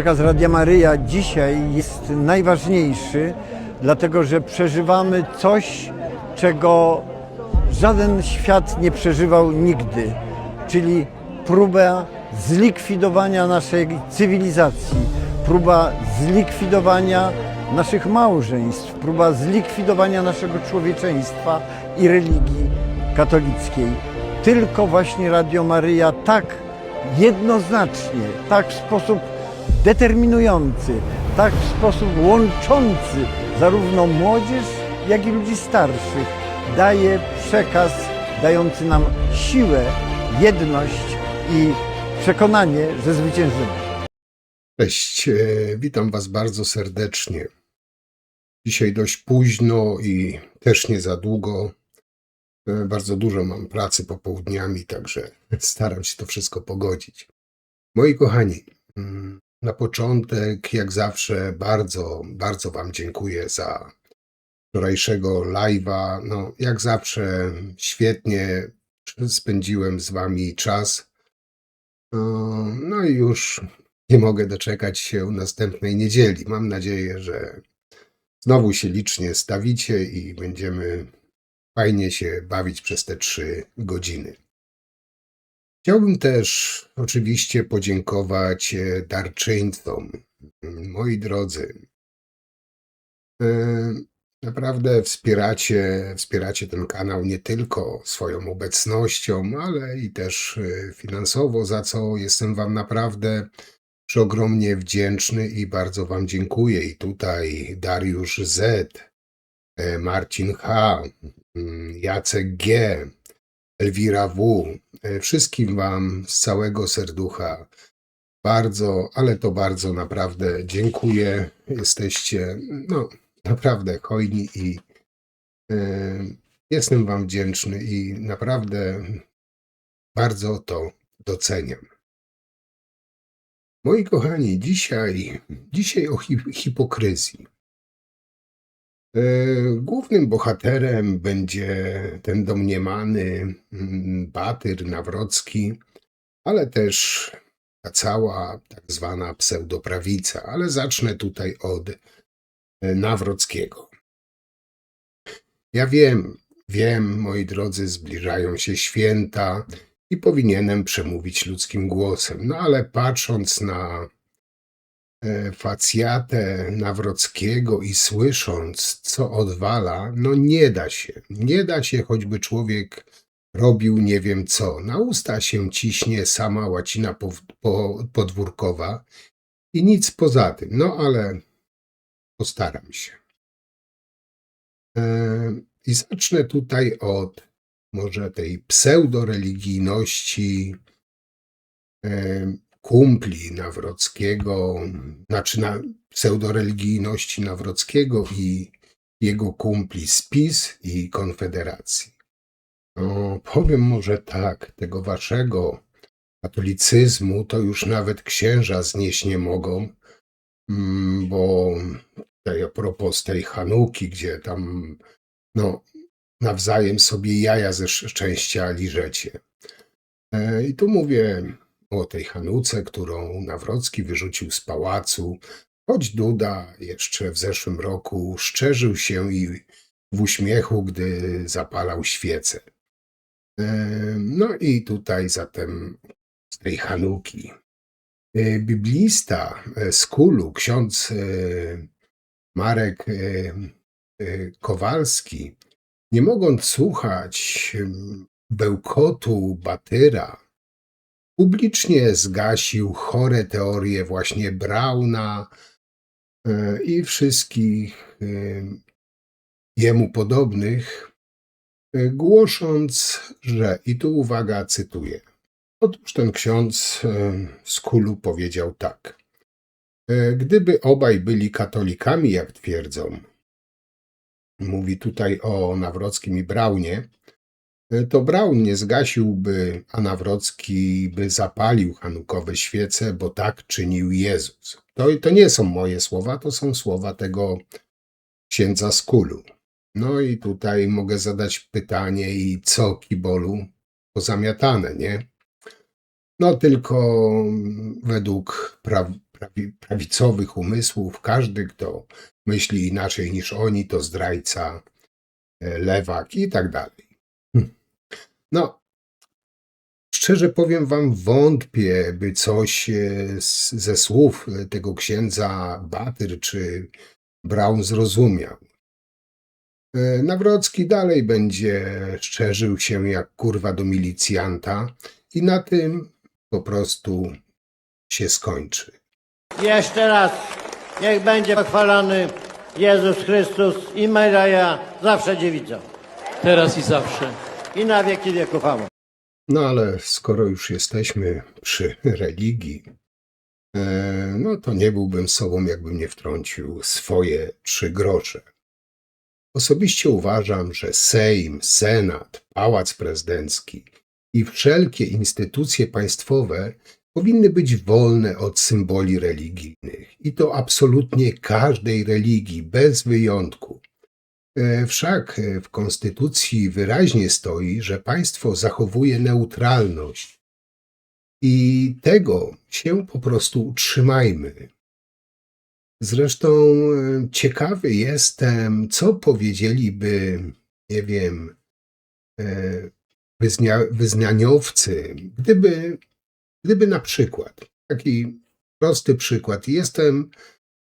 Przekaz Radia Maryja dzisiaj jest najważniejszy, dlatego że przeżywamy coś, czego żaden świat nie przeżywał nigdy, czyli próbę zlikwidowania naszej cywilizacji, próba zlikwidowania naszych małżeństw, próba zlikwidowania naszego człowieczeństwa i religii katolickiej. Tylko właśnie Radio Maryja tak jednoznacznie, tak w sposób determinujący, tak w sposób łączący zarówno młodzież, jak i ludzi starszych daje przekaz dający nam siłę, jedność i przekonanie, że zwyciężymy. Cześć, e, witam Was bardzo serdecznie. Dzisiaj dość późno i też nie za długo. E, Bardzo dużo mam pracy popołudniami, także staram się to wszystko pogodzić. Moi kochani, mm, na początek, jak zawsze, bardzo, bardzo Wam dziękuję za wczorajszego live'a. No, jak zawsze, świetnie spędziłem z Wami czas. No, no i już nie mogę doczekać się następnej niedzieli. Mam nadzieję, że znowu się licznie stawicie i będziemy fajnie się bawić przez te trzy godziny. Chciałbym też oczywiście podziękować e, darczyńcom. Moi drodzy, e, naprawdę wspieracie, wspieracie ten kanał nie tylko swoją obecnością, ale i też e, finansowo, za co jestem Wam naprawdę przeogromnie wdzięczny i bardzo Wam dziękuję. I tutaj Dariusz Z, Marcin H, mm, Jacek G, Elwira W. e, Wszystkim Wam z całego serducha bardzo, ale to bardzo naprawdę dziękuję. Jesteście, no, naprawdę hojni i e, jestem Wam wdzięczny i naprawdę bardzo to doceniam. Moi kochani, dzisiaj, dzisiaj o hi- hipokryzji. E, Głównym bohaterem będzie ten domniemany mm, Batyr Nawrocki, ale też ta cała tak zwana pseudoprawica. Ale zacznę tutaj od e, Nawrockiego. Ja wiem, wiem, moi drodzy, zbliżają się święta i powinienem przemówić ludzkim głosem. No ale patrząc na facjatę Nawrockiego i słysząc, co odwala, no nie da się. Nie da się, choćby człowiek robił nie wiem co. Na usta się ciśnie sama łacina pow- po, podwórkowa i nic poza tym. No ale postaram się. E, I zacznę tutaj od może tej pseudoreligijności e, kumpli Nawrockiego, znaczy na pseudoreligijności Nawrockiego i jego kumpli z PiS i Konfederacji. No, powiem może tak, tego waszego katolicyzmu to już nawet księża znieść nie mogą, mm, bo tutaj a propos tej Hanuki, gdzie tam no, nawzajem sobie jaja ze szczęścia liżecie. E, I tu mówię o tej Hanuce, którą Nawrocki wyrzucił z pałacu, choć Duda jeszcze w zeszłym roku szczerzył się i w uśmiechu, gdy zapalał świecę. E, No i tutaj zatem z tej Hanuki. E, Biblista e, z Kulu, ksiądz Marek Kowalski, nie mogąc słuchać bełkotu Batyra, publicznie zgasił chore teorie właśnie Brauna e, i wszystkich em, jemu podobnych, e, głosząc, że, i tu uwaga, cytuję. Otóż ten ksiądz z Kulu powiedział tak. e, Gdyby obaj byli katolikami, jak twierdzą, mówi tutaj o Nawrockim i Braunie, to Braun nie zgasiłby, a Nawrocki by zapalił hanukowe świece, bo tak czynił Jezus. To, to nie są moje słowa, to są słowa tego księdza z Kulu. No i tutaj mogę zadać pytanie, i co kibolu pozamiatane, nie? No tylko według pra prawi, prawicowych umysłów. Każdy, kto myśli inaczej niż oni, to zdrajca, e, lewak i tak dalej. No, szczerze powiem wam, wątpię, by coś e, z, ze słów e, tego księdza Batyr czy Braun zrozumiał. E, Nawrocki dalej będzie szczerzył się jak kurwa do milicjanta i na tym po prostu się skończy. Jeszcze raz, niech będzie pochwalony Jezus Chrystus i Maryja, zawsze dziewica. teraz i zawsze. I na wieki wieków. No ale skoro już jesteśmy przy religii, e, no to nie byłbym sobą, jakbym nie wtrącił swoje trzy grosze. Osobiście uważam, że Sejm, Senat, Pałac Prezydencki i wszelkie instytucje państwowe powinny być wolne od symboli religijnych. I to absolutnie każdej religii, bez wyjątku. E, Wszak e, w Konstytucji wyraźnie stoi, że państwo zachowuje neutralność. I tego się po prostu trzymajmy. Zresztą e, ciekawy jestem, co powiedzieliby, nie wiem, wyznia, wyznaniowcy, gdyby, gdyby na przykład, taki prosty przykład, jestem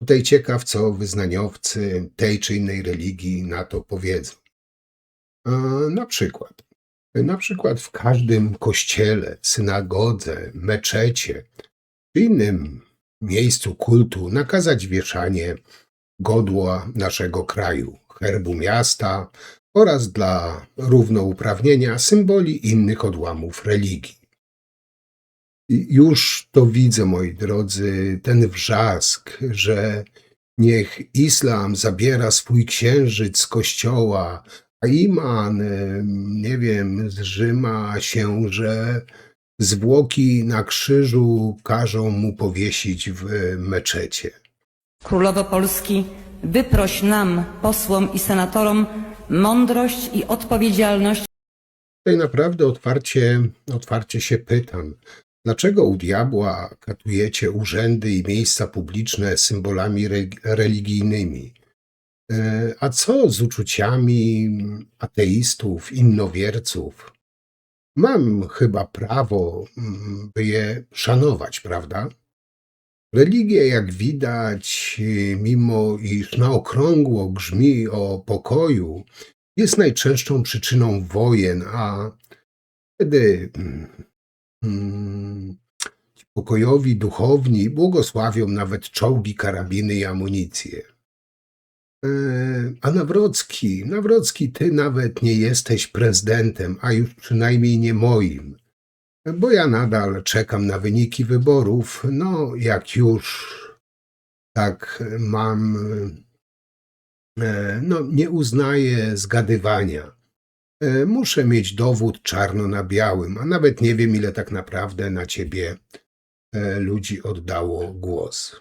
tutaj ciekaw, co wyznaniowcy tej czy innej religii na to powiedzą. A, Na przykład, na przykład w każdym kościele, synagodze, meczecie czy innym miejscu kultu nakazać wieszanie godła naszego kraju, herbu miasta oraz dla równouprawnienia symboli innych odłamów religii. Już to widzę, moi drodzy, ten wrzask, że niech islam zabiera swój księżyc z kościoła, a iman, nie wiem, zrzyma się, że zwłoki na krzyżu każą mu powiesić w meczecie. Królowo Polski, wyproś nam, posłom i senatorom, mądrość i odpowiedzialność Tutaj naprawdę otwarcie, otwarcie się pytam, dlaczego u diabła katujecie urzędy i miejsca publiczne symbolami re, religijnymi? E, A co z uczuciami ateistów, innowierców? Mam chyba prawo, mm, by je szanować, prawda? Religia, jak widać, mimo iż na okrągło grzmi o pokoju, jest najczęstszą przyczyną wojen, a wtedy mm, pokojowi duchowni błogosławią nawet czołgi, karabiny i amunicję. E, A Nawrocki, Nawrocki, ty nawet nie jesteś prezydentem, a już przynajmniej nie moim, bo ja nadal czekam na wyniki wyborów. No, jak już tak mam E, no, nie uznaję zgadywania. E, Muszę mieć dowód czarno na białym, a nawet nie wiem, ile tak naprawdę na ciebie e, ludzi oddało głos.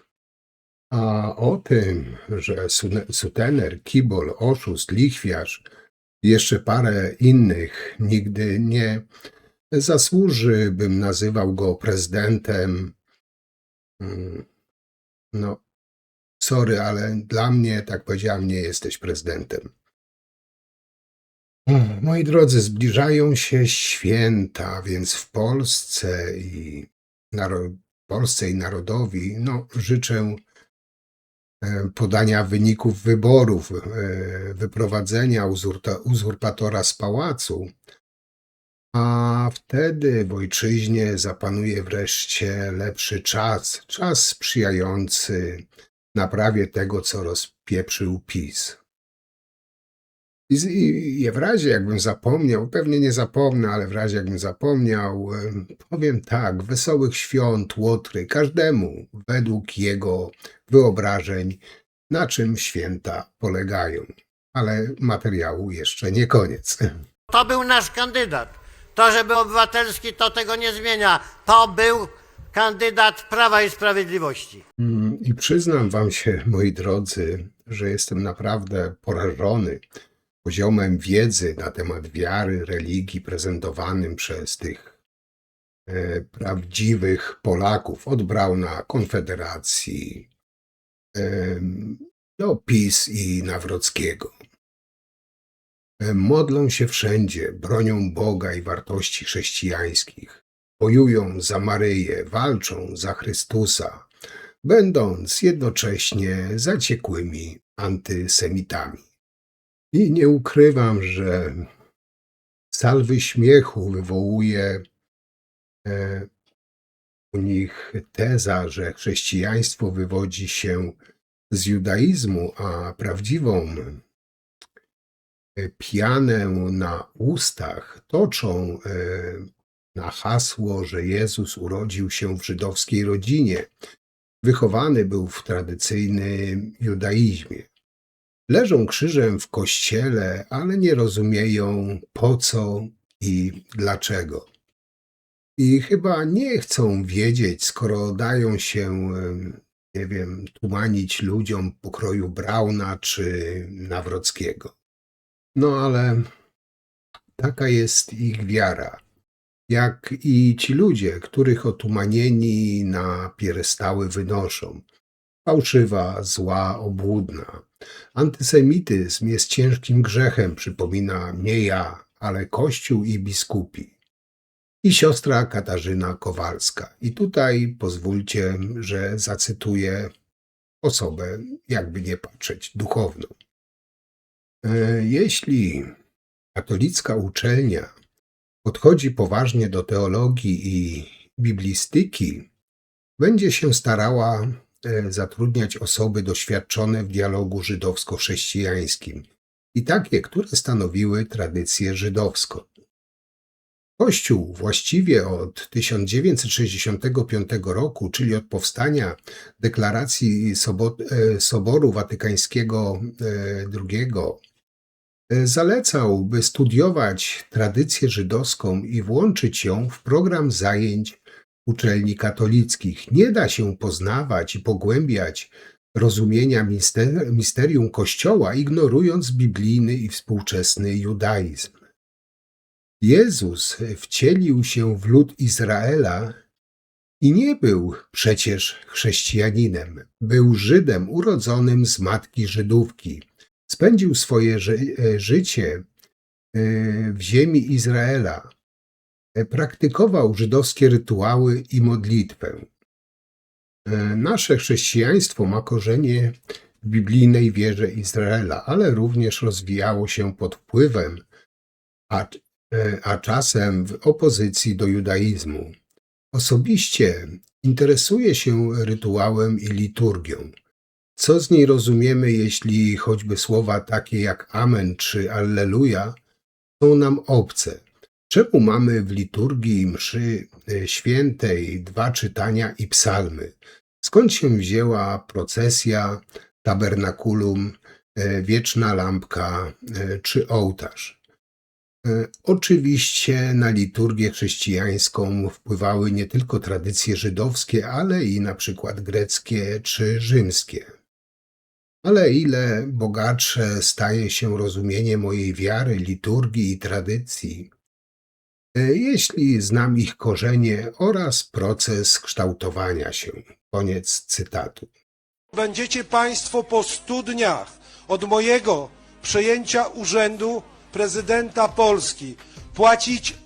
A o tym, że sutener, kibol, oszust, lichwiarz, jeszcze parę innych nigdy nie zasłuży, bym nazywał go prezydentem. Mm, No, Sorry, ale dla mnie, tak powiedziałem, nie jesteś prezydentem. Ech, Moi drodzy, zbliżają się święta, więc w Polsce i naro- Polsce i narodowi no, życzę e, podania wyników wyborów, e, wyprowadzenia uzurpatora z pałacu, a wtedy w ojczyźnie zapanuje wreszcie lepszy czas, czas sprzyjający naprawie tego, co rozpieprzył PiS. I, I i w razie jakbym zapomniał, pewnie nie zapomnę, ale w razie jakbym zapomniał, em, powiem tak, wesołych świąt, łotry, każdemu według jego wyobrażeń, na czym święta polegają. Ale materiału jeszcze nie koniec. To był nasz kandydat. To, że był obywatelski, to tego nie zmienia. To był kandydat Prawa i Sprawiedliwości. Mm, I przyznam wam się, moi drodzy, że jestem naprawdę porażony poziomem wiedzy na temat wiary, religii prezentowanym przez tych e, prawdziwych Polaków, od Brauna, Konfederacji, do PiS i Nawrockiego. E, Modlą się wszędzie, bronią Boga i wartości chrześcijańskich, bojują za Maryję, walczą za Chrystusa, będąc jednocześnie zaciekłymi antysemitami. I nie ukrywam, że salwy śmiechu wywołuje e, u nich teza, że chrześcijaństwo wywodzi się z judaizmu, a prawdziwą e, pianę na ustach toczą e, na hasło, że Jezus urodził się w żydowskiej rodzinie. Wychowany był w tradycyjnym judaizmie. Leżą krzyżem w kościele, ale nie rozumieją po co i dlaczego. I chyba nie chcą wiedzieć, skoro dają się, nie wiem, tłumanić ludziom pokroju Brauna czy Nawrockiego. No ale taka jest ich wiara. Jak i ci ludzie, których otumanieni na pierestały wynoszą. Fałszywa, zła, obłudna. Antysemityzm jest ciężkim grzechem, przypomina nie ja, ale Kościół i biskupi. I siostra Katarzyna Kowalska. I tutaj pozwólcie, że zacytuję osobę, jakby nie patrzeć, duchowną. E, Jeśli katolicka uczelnia podchodzi poważnie do teologii i biblistyki, będzie się starała zatrudniać osoby doświadczone w dialogu żydowsko-chrześcijańskim i takie, które stanowiły tradycję żydowską. Kościół właściwie od 1965 roku, czyli od powstania deklaracji e, Soboru Watykańskiego e, II, e, zalecał, by studiować tradycję żydowską i włączyć ją w program zajęć uczelni katolickich. Nie da się poznawać i pogłębiać rozumienia mister- misterium Kościoła, ignorując biblijny i współczesny judaizm. Jezus wcielił się w lud Izraela i nie był przecież chrześcijaninem. Był Żydem urodzonym z matki Żydówki. Spędził swoje ży- e, życie e, w ziemi Izraela. E, Praktykował żydowskie rytuały i modlitwę. E, Nasze chrześcijaństwo ma korzenie w biblijnej wierze Izraela, ale również rozwijało się pod wpływem, a, e, a czasem w opozycji do judaizmu. Osobiście interesuję się rytuałem i liturgią. Co z niej rozumiemy, jeśli choćby słowa takie jak Amen czy Alleluja są nam obce? Czemu mamy w liturgii mszy e, świętej dwa czytania i psalmy? Skąd się wzięła procesja, tabernakulum, e, wieczna lampka e, czy ołtarz? Oczywiście na liturgię chrześcijańską wpływały nie tylko tradycje żydowskie, ale i na przykład greckie czy rzymskie. Ale ile bogatsze staje się rozumienie mojej wiary, liturgii i tradycji, jeśli znam ich korzenie oraz proces kształtowania się. Koniec cytatu. Będziecie Państwo po stu dniach od mojego przejęcia urzędu prezydenta Polski płacić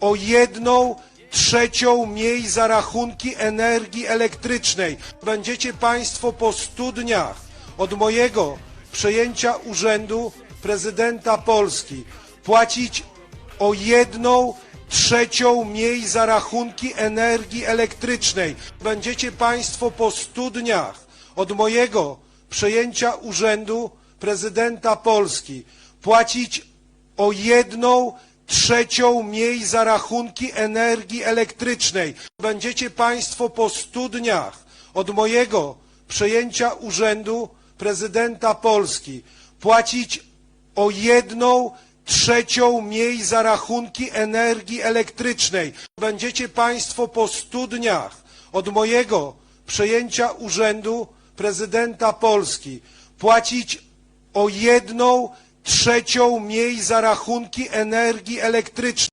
o jedną trzecią mniej za rachunki energii elektrycznej. Będziecie Państwo po stu dniach od mojego przejęcia urzędu prezydenta Polski płacić o jedną trzecią mniej za rachunki energii elektrycznej. Będziecie Państwo po stu dniach od mojego przejęcia urzędu prezydenta Polski płacić o jedną trzecią mniej za rachunki energii elektrycznej. Będziecie Państwo po stu dniach od mojego przejęcia urzędu prezydenta Polski płacić o jedną trzecią mniej za rachunki energii elektrycznej. Będziecie Państwo po stu dniach od mojego przejęcia urzędu prezydenta Polski płacić o jedną trzecią mniej za rachunki energii elektrycznej.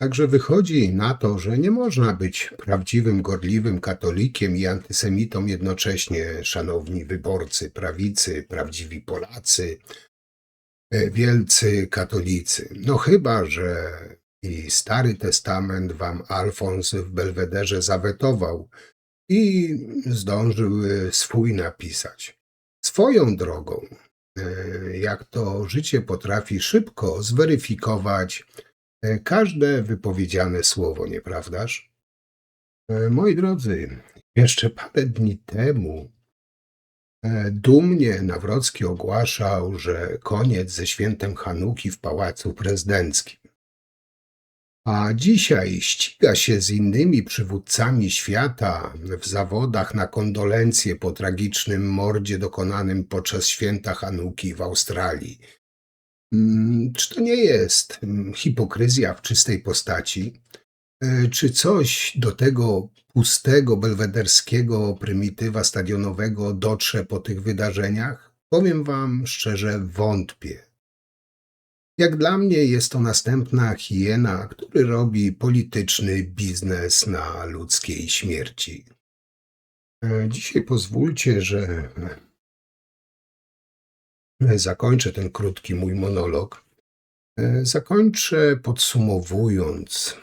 Także wychodzi na to, że nie można być prawdziwym, gorliwym katolikiem i antysemitą jednocześnie, szanowni wyborcy prawicy, prawdziwi Polacy, wielcy katolicy. No chyba, że i Stary Testament wam Alfons w Belwederze zawetował i zdążył e, swój napisać. Swoją drogą, e, jak to życie potrafi szybko zweryfikować e, każde wypowiedziane słowo, nieprawdaż? Moi drodzy, jeszcze parę dni temu dumnie Nawrocki ogłaszał, że koniec ze świętem Hanuki w Pałacu Prezydenckim. A dzisiaj ściga się z innymi przywódcami świata w zawodach na kondolencje po tragicznym mordzie dokonanym podczas święta Hanuki w Australii. Mm, Czy to nie jest mm, hipokryzja w czystej postaci? E, Czy coś do tego pustego, belwederskiego prymitywa stadionowego dotrze po tych wydarzeniach? Powiem Wam szczerze, wątpię. Jak dla mnie jest to następna hiena, który robi polityczny biznes na ludzkiej śmierci. E, Dzisiaj pozwólcie, że zakończę ten krótki mój monolog. E, Zakończę podsumowując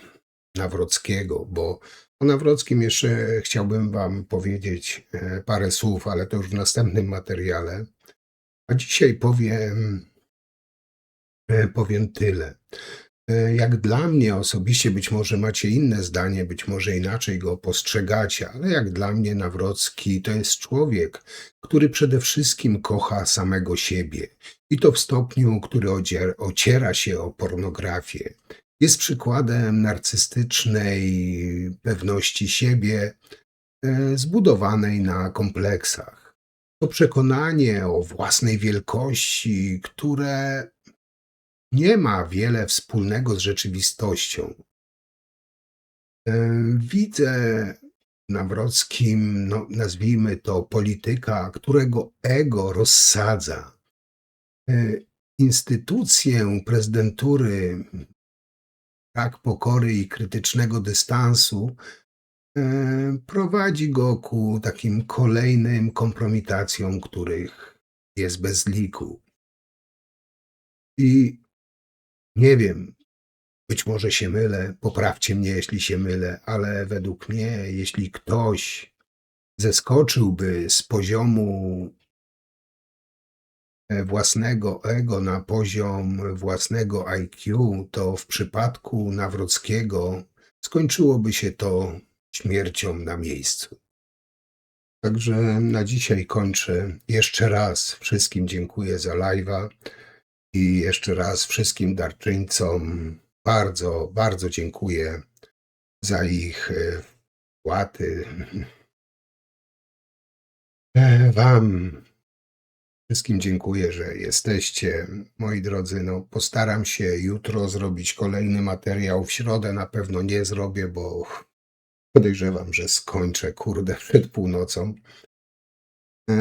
Nawrockiego, bo o Nawrockim jeszcze chciałbym Wam powiedzieć e, parę słów, ale to już w następnym materiale. A dzisiaj powiem, e, powiem tyle. E, Jak dla mnie osobiście, być może macie inne zdanie, być może inaczej go postrzegacie, ale jak dla mnie Nawrocki to jest człowiek, który przede wszystkim kocha samego siebie i to w stopniu, który ociera się o pornografię. Jest przykładem narcystycznej pewności siebie, e, zbudowanej na kompleksach. To przekonanie o własnej wielkości, które nie ma wiele wspólnego z rzeczywistością. E, Widzę Nawrockim, no, nazwijmy to polityka, którego ego rozsadza. E, Instytucję prezydentury, brak pokory i krytycznego dystansu e, prowadzi go ku takim kolejnym kompromitacjom, których jest bez liku. I nie wiem, być może się mylę, poprawcie mnie, jeśli się mylę, ale według mnie, jeśli ktoś zeskoczyłby z poziomu własnego ego na poziom własnego IQ, to w przypadku Nawrockiego skończyłoby się to śmiercią na miejscu. Także na dzisiaj kończę. Jeszcze raz wszystkim dziękuję za live'a i jeszcze raz wszystkim darczyńcom bardzo, bardzo dziękuję za ich e, wpłaty. E, Wam wszystkim dziękuję, że jesteście. Moi drodzy, no postaram się jutro zrobić kolejny materiał. W środę na pewno nie zrobię, bo podejrzewam, że skończę, kurde, przed północą. E,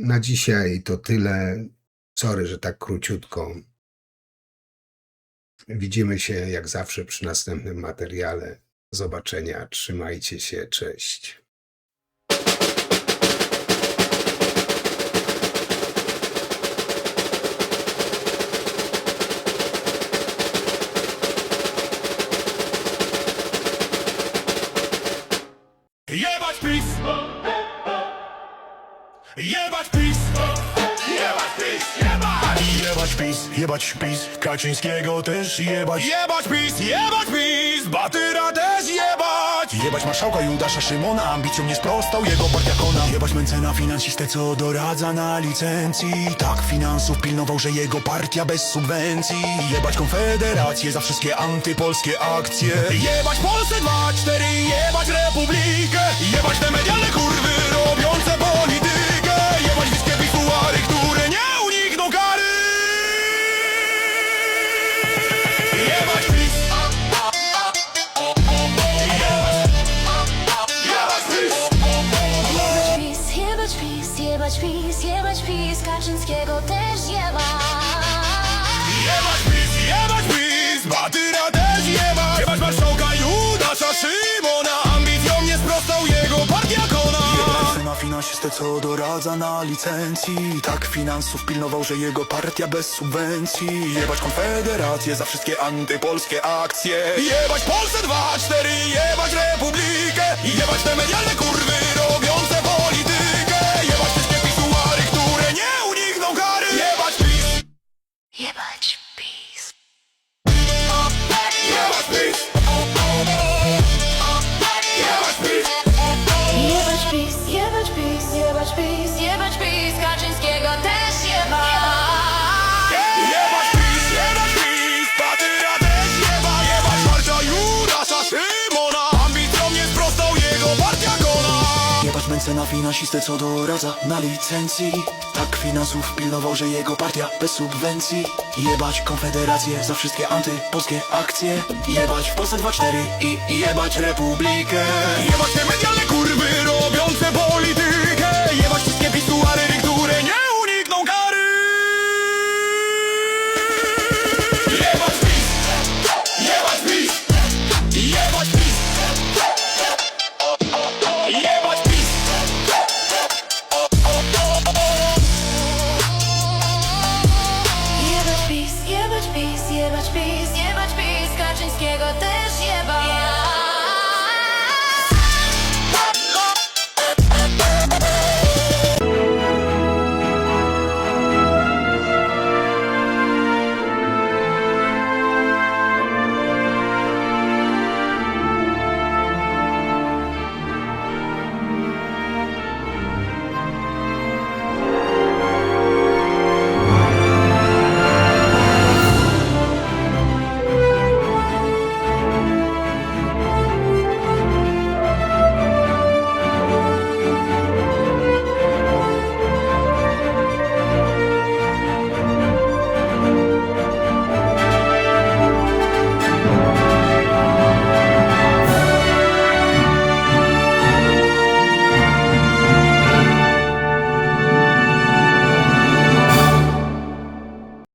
Na dzisiaj to tyle. Sorry, że tak króciutko. Widzimy się jak zawsze przy następnym materiale. Zobaczenia. Trzymajcie się. Cześć. Jebać PiS! Jebać PiS! Jebać PiS! Jebać! Jebać PiS, jebać PiS, Kaczyńskiego też jebać Jebać PiS, jebać PiS, Batyra też jebać Jebać marszałka Judasza Szymona, ambicją nie sprostał jego partia kona Jebać Mencena, finansistę co doradza na licencji. Tak finansów pilnował, że jego partia bez subwencji. Jebać Konfederację za wszystkie antypolskie akcje. Jebać Polsce 2, 4, jebać Republikę. Jebać te medialne kurwy licencji. Tak finansów pilnował, że jego partia bez subwencji. Jebać konfederację za wszystkie antypolskie akcje. Jebać Polsce 2, 4, jebać Republikę. Jebać te medialne doradza na licencji. Tak finansów pilnował, że jego partia bez subwencji. Jebać Konfederację za wszystkie antypolskie akcje. Jebać w Polsce 2-4 i jebać Republikę. Jebać te medialne